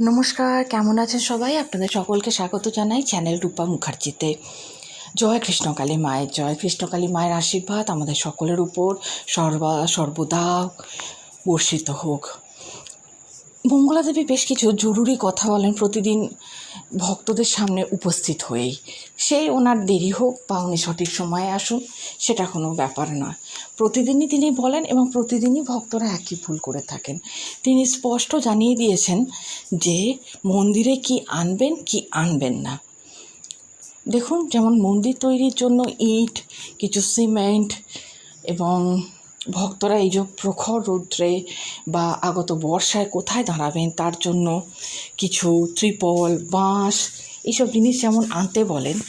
নমস্কার, কেমন আছেন সবাই? আপনাদের সকলকে স্বাগত জানাই চ্যানেল রূপা মুখার্জিতে। জয় কৃষ্ণকালী মায়ের জয়। কৃষ্ণকালী মায়ের আশীর্বাদ আমাদের সকলের উপর। সর্বা, সর্বদা বর্ষিত হোক। মঙ্গলা দেবী বেশ কিছু জরুরি কথা বলেন প্রতিদিন ভক্তদের সামনে উপস্থিত হয়েই। সেই ওনার দেরি হোক বা উনি সঠিক সময়ে আসুন, সেটা কোনো ব্যাপার না প্রতিদিনই তিনি বলেন এবং প্রতিদিনই ভক্তরা একই ভুল করে থাকেন। তিনি স্পষ্ট জানিয়ে দিয়েছেন যে, মন্দিরে কি আনবেন কি আনবেন না। দেখুন, যেমন মন্দির তৈরির জন্য ইট, কিছু সিমেন্ট এবং ভক্তরা এই যে প্রখর রৌদ্রে বা আগত বর্ষায় কোথায় দাঁড়াবেন, তার জন্য কিছু ত্রিপল, বাঁশ, এইসব জিনিস যেমন আনতে বলেন,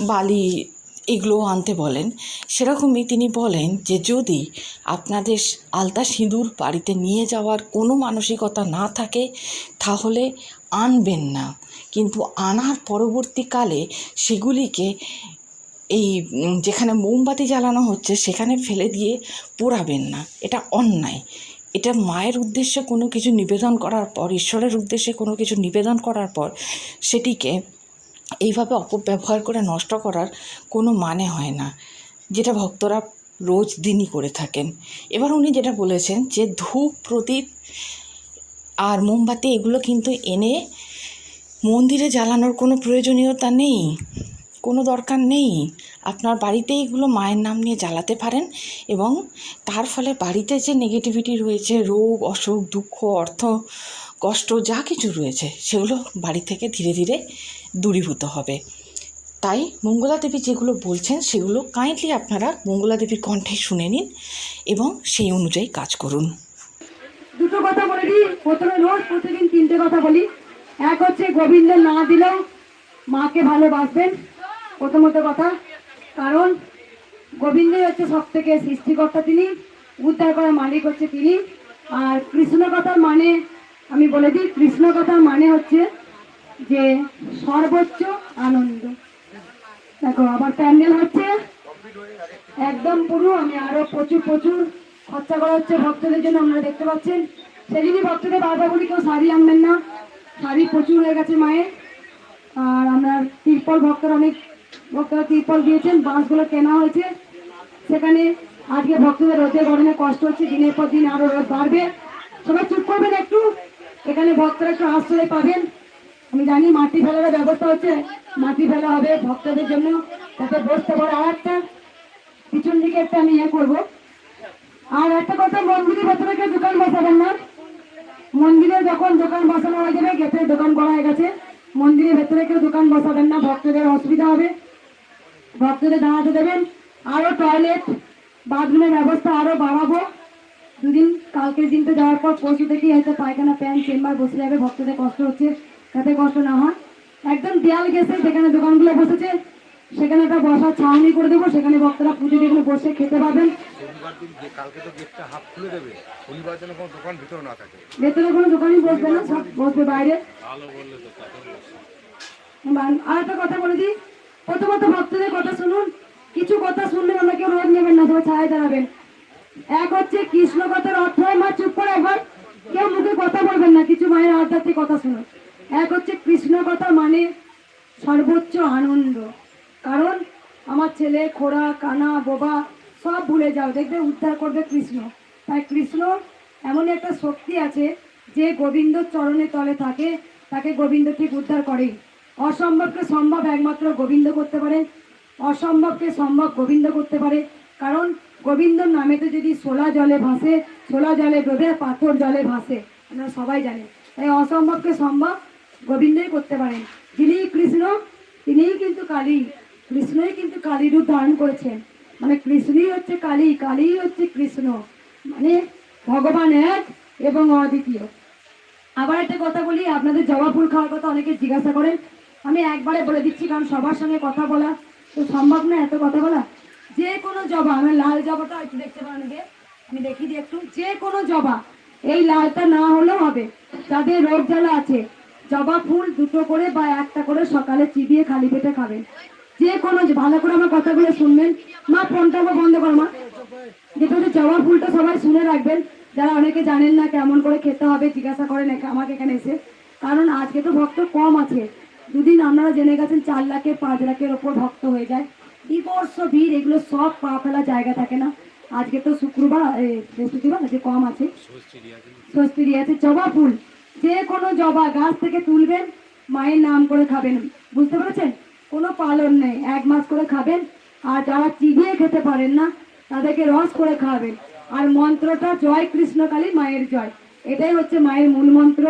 বালি এগুলো আনতে বলেন, সেরকমই তিনি বলেন যে যদি আপনাদের আলতা সিঁদুর বাড়িতে নিয়ে যাওয়ার কোনো মানসিকতা না থাকে, তাহলে আনবেন না। কিন্তু আনার পরবর্তীকালে সেগুলিকে এই যেখানে মোমবাতি জ্বালানো হচ্ছে, সেখানে ফেলে দিয়ে পোড়াবেন না। এটা অন্যায়। এটা মায়ের উদ্দেশ্যে কোনো কিছু নিবেদন করার পর, ঈশ্বরের উদ্দেশ্যে কোনো কিছু নিবেদন করার পর, সেটিকে এইভাবে অপব্যবহার করে নষ্ট করার কোনো মানে হয় না। যেটা ভক্তরা রোজ দিনই করে থাকেন। এবার উনি যেটা বলেছেন যে, ধূপ, প্রদীপ আর মোমবাতি, এগুলো কিন্তু এনে মন্দিরে জ্বালানোর কোনো প্রয়োজনীয়তা নেই। কোনো দরকার নেই। আপনার বাড়িতে এগুলো মায়ের নাম নিয়ে জ্বালাতে পারেন এবং তার ফলে বাড়িতে যে নেগেটিভিটি রয়েছে, রোগ, অসুখ, দুঃখ, অর্থ, কষ্ট, যা কিছু রয়েছে, সেগুলো বাড়ি থেকে ধীরে ধীরে দূরীভূত হবে। তাই মঙ্গলা দেবী যেগুলো বলছেন, সেগুলো কাইন্ডলি আপনারা মঙ্গলা দেবীর কণ্ঠে শুনে নিন এবং সেই অনুযায়ী কাজ করুন। দুটো কথা বলে দিই। প্রথমে রোজ প্রতিদিন তিনটে কথা বলি। এক হচ্ছে গোবিন্দ না দিলেও মাকে ভালোবাসবেন। প্রথমত কথা, কারণ গোবিন্দই হচ্ছে সব থেকে সৃষ্টিকর্তা তিনি, উদ্ধার করার মালিক হচ্ছে তিনি। আর কৃষ্ণ কথার মানে আমি বলে দিই, কৃষ্ণ কথার মানে হচ্ছে যে সর্বোচ্চ আনন্দ। দেখো, আবার প্যান্ডেল হচ্ছে, একদম পুরো, আমি আরও প্রচুর প্রচুর খরচা করা হচ্ছে ভক্তদের জন্য, আপনারা দেখতে পাচ্ছেন। সেদিনই ভক্তদের বারবার বলি কেউ শাড়ি আনবেন না, শাড়ি প্রচুর হয়ে গেছে মায়ের। আর আমরা তিরপল ভক্তরা অনেক ভক্তরা তিরপল দিয়েছেন, বাঁশগুলো কেনা হয়েছে। সেখানে আজকে ভক্তদের রোদে গরমে কষ্ট হচ্ছে, দিনের পর দিন আরও রোদ বাড়বে। সবাই চুপ করবেন একটু, এখানে ভক্তরা একটু আশ্রয় পাবেন। আমি জানি মাটি ফেলার ব্যবস্থা হচ্ছে, মাটি ফেলা হবে ভক্তদের জন্য যাতে বসতে পারে। আর একটা, পিছন দিকে একটা আমি ইয়ে করব। আর একটা কথা মন্দিরের ভেতরে দোকান বসাবেন না। মন্দিরে যখন দোকান বসানো হয়ে যাবে, গেটে দোকান করা হয়ে গেছে। মন্দিরের ভেতরে কেউ দোকান বসাবেন না, ভক্তদের অসুবিধা হবে। ভক্তদের দাঁড়াতে দেবেন। আরও টয়লেট বাথরুমের ব্যবস্থা আরও বাড়াবো। দুদিন কালকের দিনটা যাওয়ার পর পরশু থেকেই হয়তো পায়খানা প্যান চেম্বার বসে যাবে। ভক্তদের কষ্ট হচ্ছে যাতে কষ্ট না হয়। একদম দেয়াল গেছে যেখানে দোকানগুলো বসেছে সেখানে একটা বসার ছাউনি করে দেবো। সেখানে ভক্তরা পুজো দিয়ে বসে খেতে পাবেন। ভেতরে কোনো দোকানই বসবে না সব বসবে বাইরে। আর একটা কথা বলে দিই প্রথমত ভক্তদের কথা শুনুন। কিছু কথা শুনলে আমরা কেউ রোদ নেবেন না, সবাই ছায় দাঁড়াবেন। এক হচ্ছে কৃষ্ণ কথার অর্থ মা, চুপ করে একবার। কেউ মুখে কথা বলবেন না, কিছু মায়ের আধ্যাত্মিক কথা শুনুন। এক হচ্ছে কৃষ্ণ কথা মানে সর্বোচ্চ আনন্দ। কারণ আমার ছেলে, খোড়া, কানা, বোবা সব ভুলে যাও, দেখবে উদ্ধার করবে কৃষ্ণ। তাই কৃষ্ণ এমনই একটা শক্তি আছে যে গোবিন্দ চরণে তলে থাকে, তাকে গোবিন্দ ঠিক উদ্ধার করেই। অসম্ভবকে সম্ভব একমাত্র গোবিন্দ করতে পারে, অসম্ভবকে সম্ভব গোবিন্দ করতে পারে। কারণ গোবিন্দর নামেতে যদি সোলা জলে ভাসে, সোলা জলে ডোবে, পাথর জলে ভাসে আপনারা সবাই জানেন তাই অসম্ভবকে সম্ভব গোবিন্দই করতে পারেন। যিনি কৃষ্ণ, তিনিই কিন্তু কালী। কৃষ্ণই কিন্তু কালী রূপ ধারণ করেছেন। মানে কৃষ্ণই হচ্ছে কালী, কালীই হচ্ছে কৃষ্ণ। মানে ভগবান এক এবং অদ্বিতীয়। আবার একটা কথা বলি, আপনাদের জবা ফুল খাওয়ার কথা অনেকে জিজ্ঞাসা করেন। আমি একবারে বলে দিচ্ছি, কারণ সবার সঙ্গে কথা বলা তো সম্ভব না এত কথা বলা। যে কোনো জবা, আমার লাল জবাটা একটু দেখতে পারেন আগে। আমি দেখিয়ে দিই একটু। যে কোনো জবা, এই লালটা না হলেও হবে। যাদের রোগ জ্বালা আছে, জবা ফুল দুটো করে বা একটা করে সকালে চিবিয়ে খালি পেটে খাবেন। যে কোনো ভালো করে আমার কথাগুলো শুনবেন। মা, ফোনটা বন্ধ করো মা। যেটা হচ্ছে জবা ফুলটা সবাই শুনে রাখবেন। যারা অনেকে জানেন না কেমন করে খেতে হবে, জিজ্ঞাসা করেন আমাকে এখানে এসে। কারণ আজকে তো ভক্ত কম আছে। দুদিন আপনারা জেনে গেছেন চার লাখের পাঁচ লাখের ওপর ভক্ত হয়ে যায়। বিবর্ষ ভিড়, এগুলো সব পা ফেলা জায়গা থাকে না। আজকে তো শুক্রবার বৃহস্পতিবার আছে কম আছে। ষষ্ঠী আছে, জবা ফুল। যে কোনো জবা গাছ থেকে তুলবেন, মায়ের নাম করে খাবেন। বুঝতে পেরেছেন? কোনো পালন নেই, এক মাস করে খাবেন। আর যারা চিবিয়ে খেতে পারেন না, তাদেরকে রস করে খাওয়াবেন। আর মন্ত্রটা জয় কৃষ্ণকালী মায়ের জয়। এটাই হচ্ছে মায়ের মূল মন্ত্র।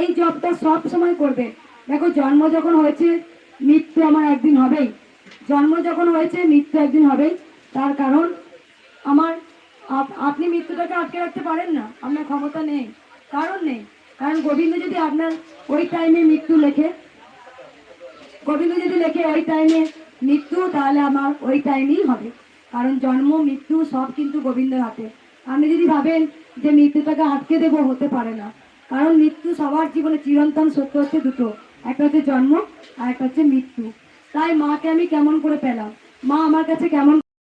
এই জবটা সব সময় করবে দেখো, জন্ম যখন হয়েছে, মৃত্যু আমার একদিন হবেই। জন্ম যখন হয়েছে, মৃত্যু একদিন হবেই। তার কারণ, আমার, আপ- আপনি মৃত্যুটাকে আটকে রাখতে পারেন না। আপনার ক্ষমতা নেই। কারণ নেই। কারণ গোবিন্দ যদি আপনার ওই টাইমে মৃত্যু লেখে, গোবিন্দ যদি লেখে ওই টাইমে মৃত্যু, তাহলে আমার ওই টাইমেই হবে। কারণ জন্ম, মৃত্যু সব কিন্তু গোবিন্দের হাতে। আপনি যদি ভাবেন যে মৃত্যুটাকে আটকে দেবো, হতে পারে না। কারণ মৃত্যু সবার জীবনে চিরন্তন সত্য হচ্ছে দুটো। একটা হচ্ছে জন্ম আর একটা হচ্ছে মৃত্যু। তাই মাকে আমি কেমন করে পেলাম? মা আমার কাছে কেমন